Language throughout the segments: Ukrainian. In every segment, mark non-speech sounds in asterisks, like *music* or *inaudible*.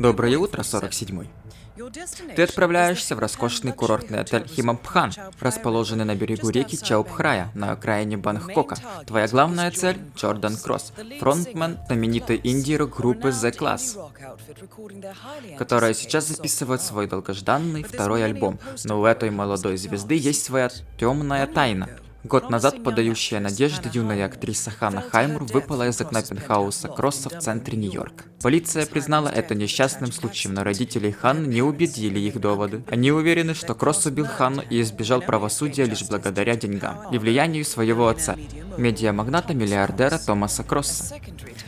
Доброе утро, 47-й. Ты отправляешься в роскошный курортный отель Химампхан, расположенный на берегу реки Чаупхрая, на окраине Бангкока. Твоя главная цель – Джордан Кросс, фронтмен знаменитой инди-рок-группы The Class, которая сейчас записывает свой долгожданный второй альбом. Но у этой молодой звезды есть своя темная тайна. Год назад подающая надежды юная актриса Ханна Хаймур выпала из окна пентхауса Кросса в центре Нью-Йорка. Полиция признала это несчастным случаем, но родители Ханны не убедили их доводы. Они уверены, что Кросс убил Ханну и избежал правосудия лишь благодаря деньгам и влиянию своего отца, медиамагната-миллиардера Томаса Кросса.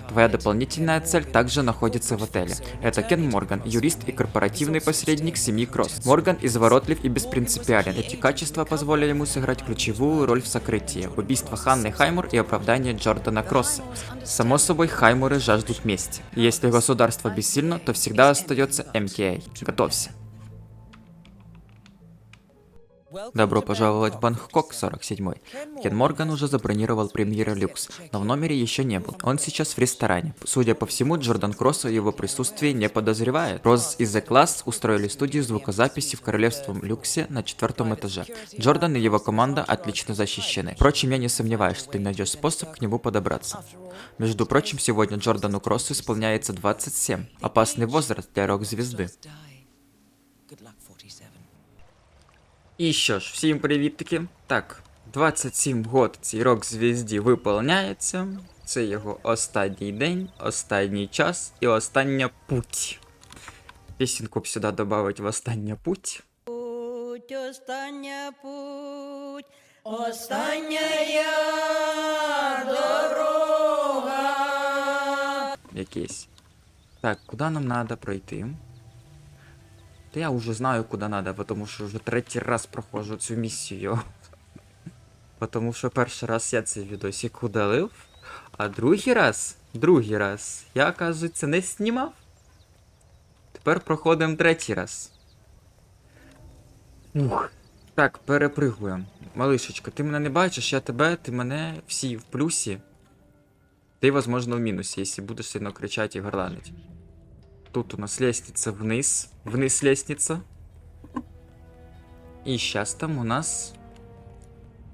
Твоя дополнительная цель также находится в отеле. Это Кен Морган, юрист и корпоративный посредник семьи Кросс. Морган изворотлив и беспринципиален. Эти качества позволили ему сыграть ключевую роль в сокрытии, убийство Ханны Хаймур и оправдание Джордана Кросса. Само собой, Хаймуры жаждут мести. Если государство бессильно, то всегда остается МКА. Готовься. Добро пожаловать в Бангкок, 47-й. Кен Морган уже забронировал премьеру люкс, но в номере еще не был. Он сейчас в ресторане. Судя по всему, Джордан Кросс о его присутствии не подозревает. Роз и The Class устроили студию звукозаписи в королевском люксе на четвертом этаже. Джордан и его команда отлично защищены. Впрочем, я не сомневаюсь, что ты найдешь способ к нему подобраться. Между прочим, сегодня Джордану Кроссу исполняется 27. Опасный возраст для рок-звезды. І що ж, всім привіт-таки. Так, 27 год цій рок-звізді виповняється. Це його останній день, останній час і остання путь. Пісеньку б сюди додавить в остання путь. Путь, остання путь, остання я дорога. Якийсь. Так, куди нам треба пройти? Та я вже знаю, куди треба, тому що вже третій раз проходжу цю місію. *laughs* Тому що перший раз я цей відосик удалив, а другий раз, другий раз, я, оказується, не знімав. Тепер проходимо третій раз. Ух. Так, перепригуємо. Малишечка, ти мене не бачиш, я тебе, ти мене всі в плюсі. Ти, возможно, в мінусі, якщо будеш сильно кричати і горланить. Тут у нас лестница вниз. Вниз лестница. И сейчас там у нас...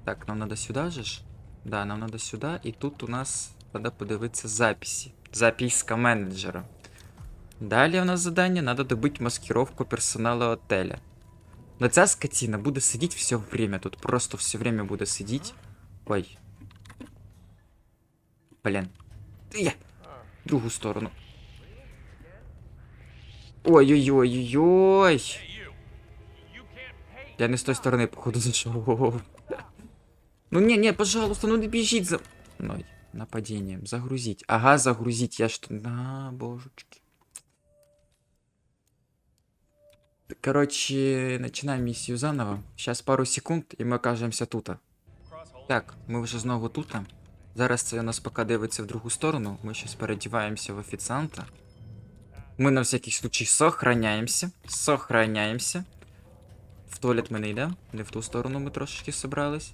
Так, нам надо сюда же ж? Да, нам надо сюда. И тут у нас надо подивитися записи. Записка менеджера. Далі у нас задання надо добыть маскировку персонала отеля. Но ця скотина буде сидіти все время. Тут просто все время буде сидіти. Ой. Блін. Я. Другу сторону. Ой-ой-ой-ой-ой. Я не з той сторони, походу, зайшов. Ну не, не, пожалуйста, ну не біжіть за мною. Нападением. Загрузить. Ага, загрузить. Я что... На, божечки. Короче, начинаем миссию заново. Сейчас пару секунд, і ми окажемося тут. Так, ми вже знову тут. Зараз це у нас поки дивиться в другу сторону. Ми зараз передіваємося в офіціанта. Мы на всякий случай сохраняемся. Сохраняемся. В туалет ми не йдемо. Не в ту сторону ми трошечки собрались.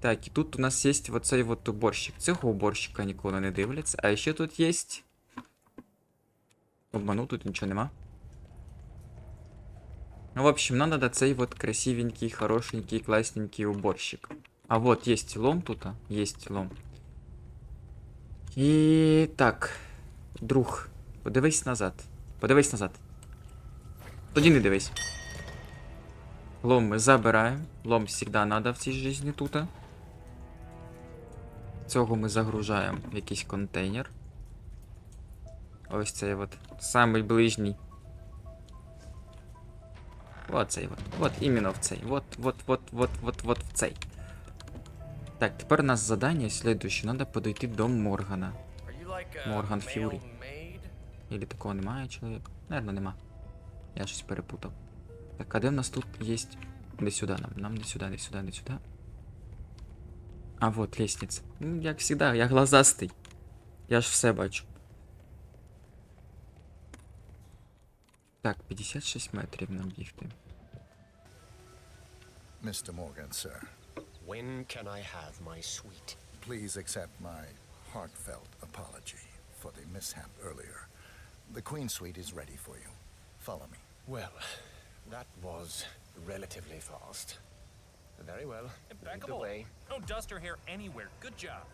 Так, і тут у нас є оцей от уборщик. Цього уборщика ніколи не дивляться. А ще тут є. Обману, тут нічого нема. Ну, в общем, нам надо цей вот красивенький, хорошенький, классненький уборщик. А вот есть лом тут, есть лом. І так, друг, подивись назад. Подивись назад. Тоді не дивись. Лом ми забираємо. Лом завжди надо в цій житті тут. Цього ми загружаємо в якийсь контейнер. Ось цей от. Самий ближній. Вот цей от. Вот іменно в цей. Вот, вот, вот, вот, вот, вот в цей. Так, тепер у нас задання слідуюче. Надо подойти до Моргана. Морган Ф'юрі. Или такого немає чоловіка? Наверно, нема. Я щось перепутав. Так, а де в нас тут є. Не сюди нам. Нам не сюди, не сюди, не сюди. А вот лестниця. Ну, як завжди, я глазастий. Я ж все бачу. Так, 56 метрів нам бігти. Mr. Morgan, sir, When can I have my sweet? please accept my heartfelt apology for the mishap earlier. The Queen Suite is ready for you. Follow me. Well, that was relatively fast. Very well. Lead the Impeccable. way. No dust or hair anywhere. Good job.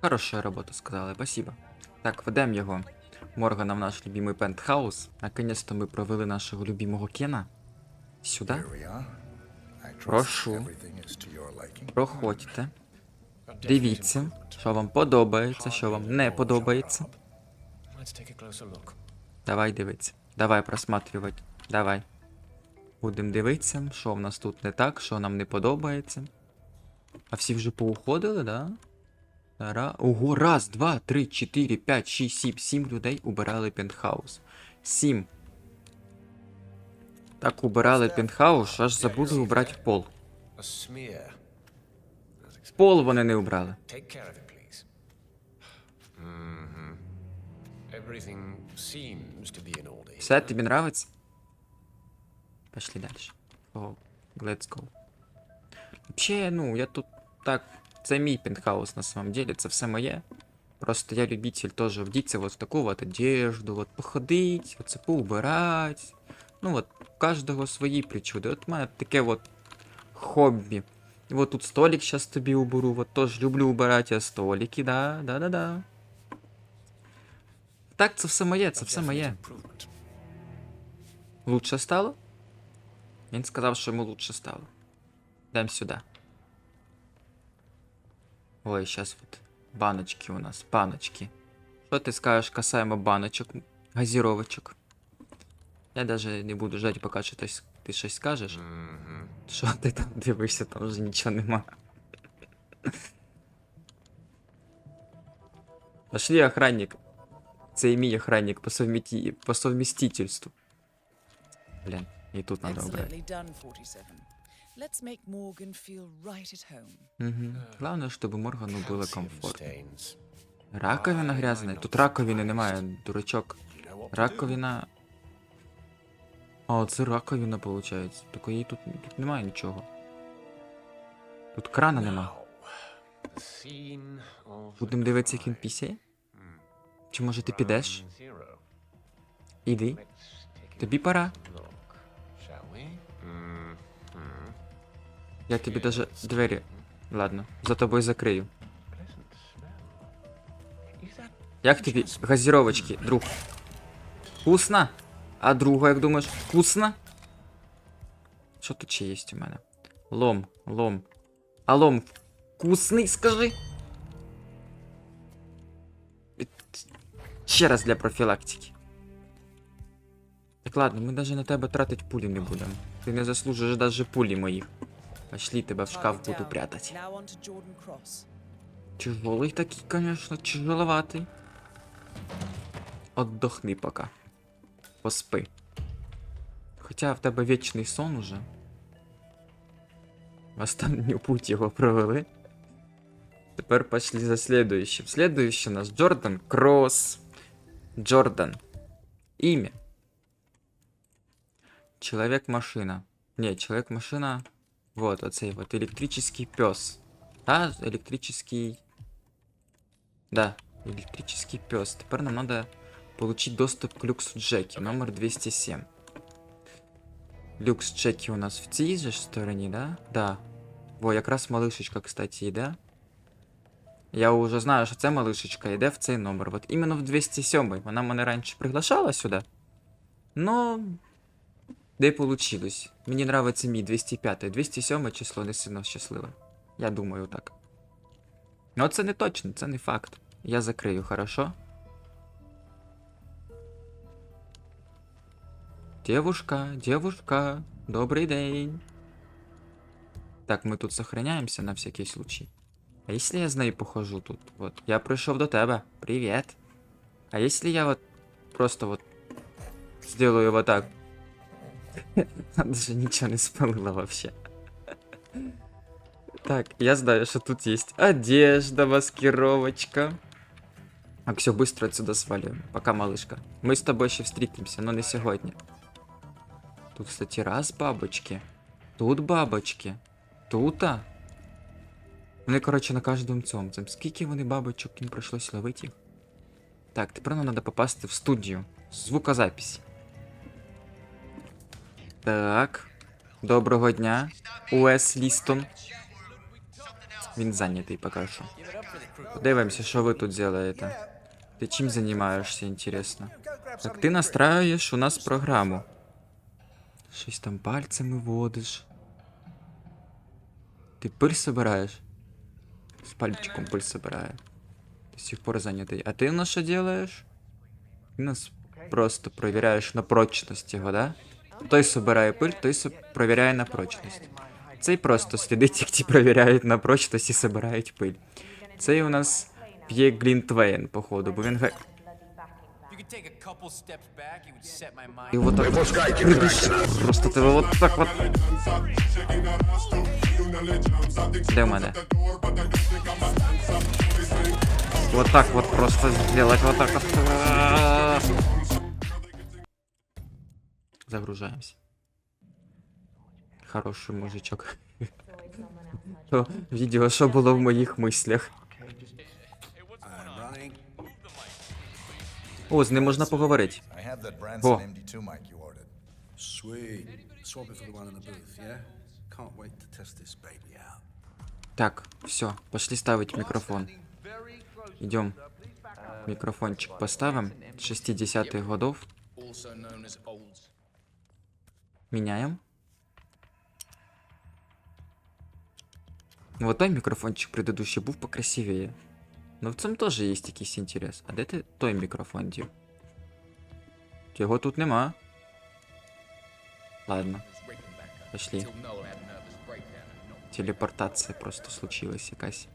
Хороша робота, сказали, спасибо. Так, ведем його. Моргана в наш любимий пентхаус. Наконець-то ми провели нашого любимого Кена. Сюди. Прошу. Проходьте. Дивіться, що вам подобається, що вам не подобається. Давай дивитися. Давай просматривати. Давай. Будемо дивитися, що в нас тут не так, що нам не подобається. А всі вже поуходили, да? Ра... Ого, раз, два, три, чотири, п'ять, шість, сім. Сім людей убирали пентхаус. Сім. Так убирали пентхаус, аж забули убрати пол. Пол вони не убрали. Все, тобі нравиться? Пошли дальше. О, let's go. Вообще, ну, я тут так. Це мій пентхаус на самом деле, це все моє. Просто я любитель тоже вдіться вот в таку вот одежду, вот походить, оце поубирать. Ну от, у кожного свої причуди. От у мене таке от хобі. І от тут столик зараз тобі уберу, от теж люблю убирати я столики, да, да, да, да. Так, це все моє, це все моє. Лучше стало? Він сказав, що йому лучше стало. Йдемо сюди. Ой, сейчас вот баночки у нас, баночки. Що ти скажеш касаємо баночок, газіровочок? Я даже не буду ждать, поки що ти, щось скажеш. Що ти там дивишся, там вже нічого нема. Пошли, охранник. Це і мій охранник по, совміті... по совмістительству. Блін, і тут надо 47. Let's make Morgan feel right at home. Угу. Главное, щоб Моргану було комфортно. Раковина грязна. Тут раковини немає, дурачок. Раковина. О, це раковина, виходить. Такої тут, тут немає нічого. Тут крана нема. Будемо дивитися, як він пісяє? Чи може ти підеш? Іди. Тобі пора. Я тобі даже двері. Ладно, за тобою закрию. Як тобі газіровочки, друг? Вкусно? А друга, як думаєш, вкусно? Що тут ще є у мене? Лом, лом. А лом вкусний, скажи? Ще раз для профілактики. Так ладно, ми навіть на тебе тратить пулі не будемо. Ти не заслужиш навіть пулі моїх. Пошли, тебе в шкаф буду прятати. Тяжелый такий, конечно, тяжеловатый. Отдохни пока. Поспи. Хоча в тебе вічний сон уже. В останню путь його провели. Тепер пошли за следующим. Следующий у нас Джордан Кросс. Джордан. Ім'я. Человек-машина. Не, человек-машина. Вот, оцей вот электрический пес. А, электрический... Да, электрический пес. Теперь нам надо получить доступ к люксу Джеки, номер 207. Люкс Джеки у нас в цій же ж стороні, да? Да. Во, якраз малишечка, кстати, йде. Я уже знаю, що це малишечка йде в цей номер. Вот іменно в 207. Вона мене раніше приглашала сюди. Но... Де получилось? Мені нравиться мій 205. 207 число не сильно щасливе. Я думаю так. Ну це не точно, це не факт. Я закрию, хорошо? Девушка, девушка, добрий день. Так, ми тут сохраняємося на всякий случай. А если я з нею похожу тут? Вот, я прийшов до тебе. Привет. А если я вот просто вот сделаю вот так? *laughs* Даже ничего не спалила вообще. Так, я знаю, что тут есть одежда, маскировочка. Так, все, быстро отсюда сваливаем. Пока, малышка. Мы с тобой еще встретимся, но не сегодня. Тут, кстати, раз бабочки. Тут бабочки. Тут-а. Вони, коротше, на кожному цьому. Там скільки вони бабочок їм прийшлось ловити? Так, тепер нам треба попасти в студію. Звукозапись. Так. Доброго дня, Уес Лістон. Він зайнятий поки що. Подивимося, що ви тут делаєте. Ти чим займаєшся, інтересно? Так ти настраюєш у нас програму. Щось там пальцями водиш. Ти пиль собираєш? З пальчиком пыль собирає. До сих пор занятый. А ти у нас що делаєш? Ты нас просто проверяешь на прочность його, да? Той собирає пиль, той провіряє на прочність. Цей просто слідить, як ті провіряють на прочність і собирають пиль. Цей у нас п'є Глінтвейн, походу, бо він га... you could take a couple steps back, it would set my mind. І вот так придушить. Просто тебе вот так вот. Де в мене? Вот так вот просто сделать, вот так вот. Загружаемся. Хороший мужичок. *laughs* То відео, що було в моїх мислях. Wait to test this baby out. Так, все, пошли ставить микрофон. Идем. Микрофончик поставим. 60-х годов. Меняем. Вот той микрофончик предыдущий був покрасивее. Но в цьому теж є якийсь інтерес. А де ти той мікрофон дів? Його тут нема. Ладно. Пошли. Телепортація просто случилась якась.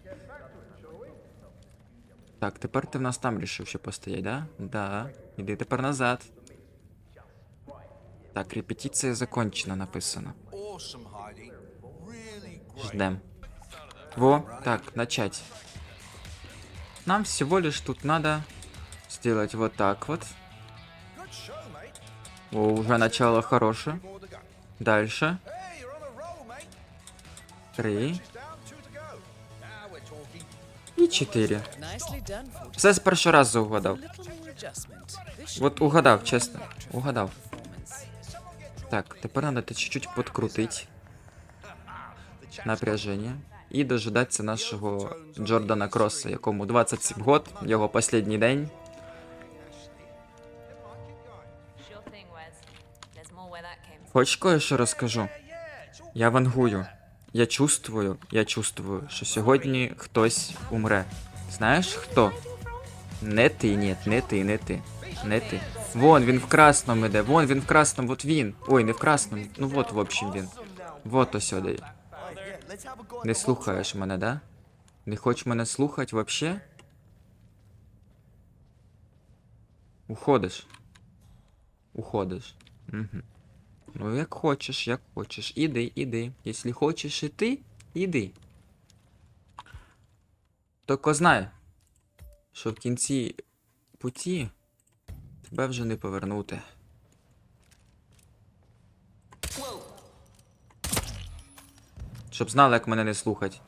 Так, тепер ти в нас там рішив ще постоять, да? Да. Іди тепер назад. Так, репетиція закончена написано. Ждем. Во, так, начать. Нам всего лишь тут надо сделать вот так вот. О, уже начало хорошее. Дальше. Три. И четыре. Все з першого разу угадав. Вот угадал, честно, угадал. Так, тепер надо чуть-чуть подкрутить. Напряжение. І дожидатися нашого Джордана Кросса, якому 27 год, його останній день. Хоч кое-що розкажу. Я вангую. Я чувствую, я чувствую, що сьогодні хтось умре. Знаєш хто? Не ти, ні, не ти, не ти. Не ти. Вон він в красному іде, вон він в красному, от він. Ой, не в красному. Ну вот, в общем, він. Вот ось сюди. Не слухаєш мене, да? Не хочеш мене слухати вообще? Уходиш. Уходиш. Угу. Ну, як хочеш, як хочеш. Іди, іди. Якщо хочеш іти, іди. Тільки знай, що в кінці путі тебе вже не повернути. Щоб знали, як мене не слухать.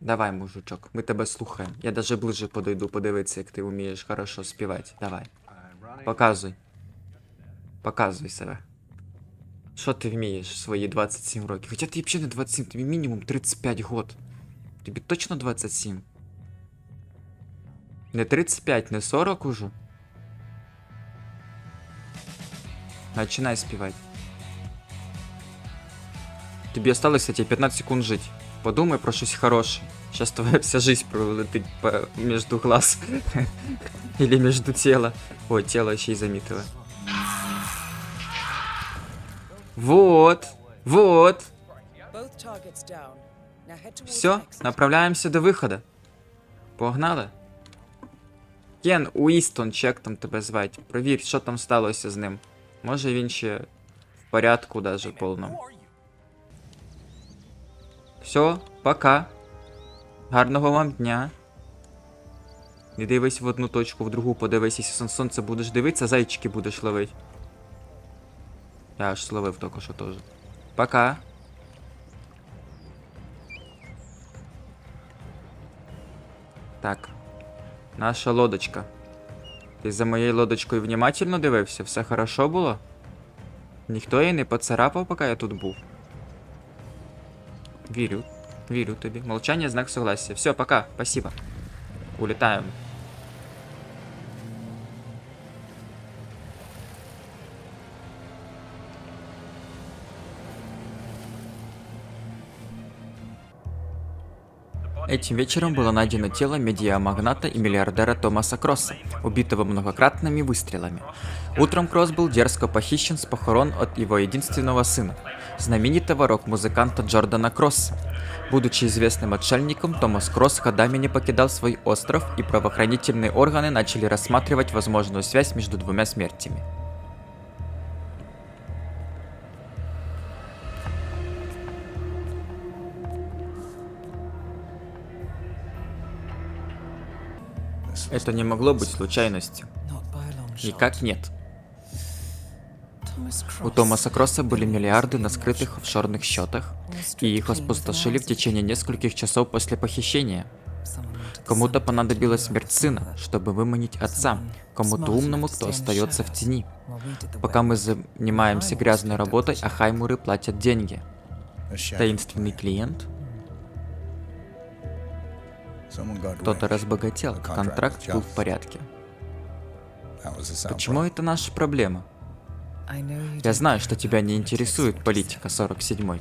Давай, мужичок, ми тебе слухаємо. Я даже ближе подойду подивитися, як ти вмієш хорошо співати. Давай. Показуй. Показуй себе. Що ти вмієш в свої 27 років? Хоча ти взагалі не 27, тобі мінімум 35 год. Тобі точно 27? Не 35, не 40 уже? Начинай співати. Тобі осталося тебе 15 секунд жити. Подумай про щось хороше. Сейчас твоя вся *laughs* жизнь пролетить по... между глаз. *laughs* Или между тела. Ой, тело еще и заметила. Вот. Вот. Both targets down. Now head towards Все, the exit. направляємося до виходу. Погнали. Кен Уістон, чи як там тебе звать. Провір, що там сталося з ним. Може він ще в порядку даже повному. Все, пока. Гарного вам дня. Не дивись в одну точку, в другу подивись, якщо сонце будеш дивитися, зайчики будеш ловити. Я аж словив тільки що теж. Пока. Так. Наша лодочка. Ти за моєю лодочкою внимательно дивився? Все хорошо було? Ніхто її не поцарапав, поки я тут був. Вірю. Вірю тобі. Молчання знак согласия. Все, пока. Спасибо. Улетаем. Этим вечером было найдено тело медиамагната и миллиардера Томаса Кросса, убитого многократными выстрелами. Утром Кросс был дерзко похищен с похорон от его единственного сына, знаменитого рок-музыканта Джордана Кросса. Будучи известным отшельником, Томас Кросс ходами не покидал свой остров, и правоохранительные органы начали рассматривать возможную связь между двумя смертями. Это не могло быть случайностью. Никак нет. У Томаса Кросса были миллиарды на скрытых офшорных счетах, и их опустошили в течение нескольких часов после похищения. Кому-то понадобилась смерть сына, чтобы выманить отца, кому-то умному, кто остается в тени. Пока мы занимаемся грязной работой, а хаймуры платят деньги. Таинственный клиент? Кто-то разбогател, контракт был в порядке. Почему это наша проблема? Я знаю, что тебя не интересует политика 47-й,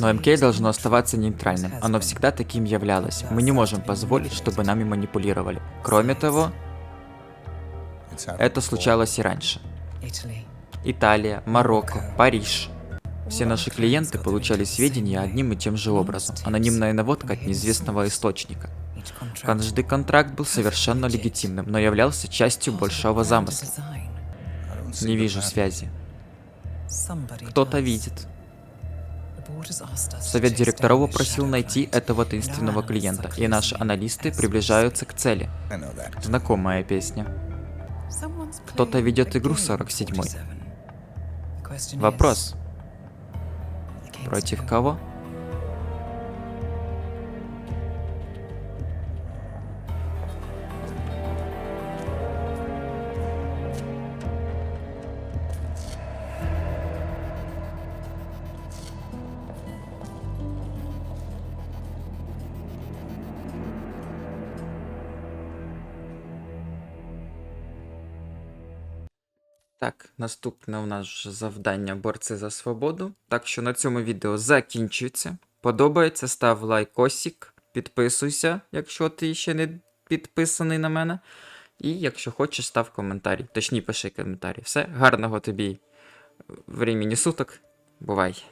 но МК должно оставаться нейтральным. Оно всегда таким являлось. Мы не можем позволить, чтобы нами манипулировали. Кроме того, это случалось и раньше. Италия, Марокко, Париж. Все наши клиенты получали сведения одним и тем же образом. Анонимная наводка от неизвестного источника. Каждый контракт был совершенно легитимным, но являлся частью большого замысла. Не вижу связи. Кто-то видит. Совет директоров попросил найти этого таинственного клиента, и наши аналисты приближаются к цели. Знакомая песня. Кто-то ведет игру 47-й. Вопрос. Против кого? Так, наступне у нас завдання борці за свободу. Так що на цьому відео закінчується. Подобається, став лайкосик, підписуйся, якщо ти ще не підписаний на мене. І якщо хочеш, став коментарі. Точні пиши коментарі. Все, гарного тобі времени суток. Бувай!